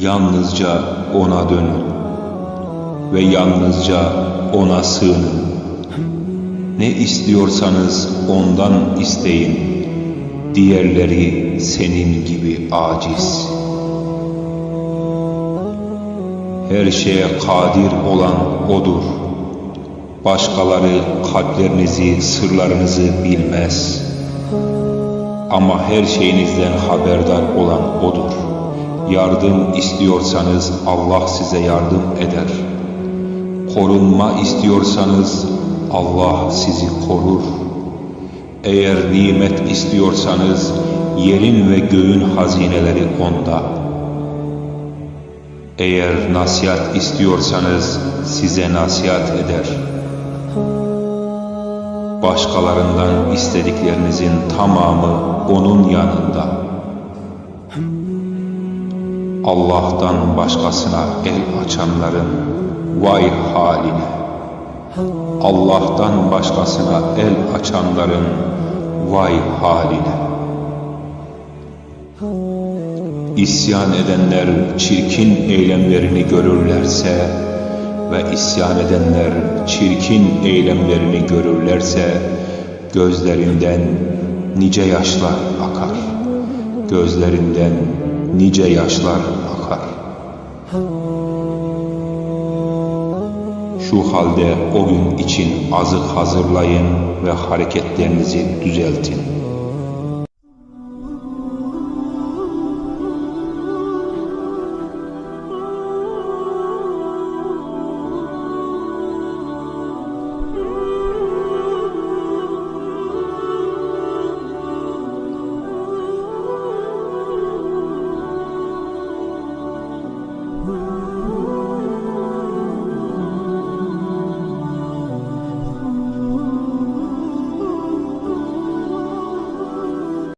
Yalnızca ona dönün ve yalnızca ona sığının. Ne istiyorsanız ondan isteyin. Diğerleri senin gibi aciz. Her şeye kadir olan O'dur. Başkaları kalplerinizi, sırlarınızı bilmez. Ama her şeyinizden haberdar olan O'dur. Yardım istiyorsanız Allah size yardım eder. Korunma istiyorsanız Allah sizi korur. Eğer nimet istiyorsanız yerin ve göğün hazineleri onda. Eğer nasihat istiyorsanız size nasihat eder. Başkalarından istediklerinizin tamamı onun yanında. Allah'tan başkasına el açanların vay haline. Allah'tan başkasına el açanların vay haline. İsyan edenler çirkin eylemlerini görürlerse ve isyan edenler çirkin eylemlerini görürlerse gözlerinden nice yaşlar akar. Gözlerinden nice yaşlar akar. Şu halde o gün için azık hazırlayın ve hareketlerinizi düzeltin.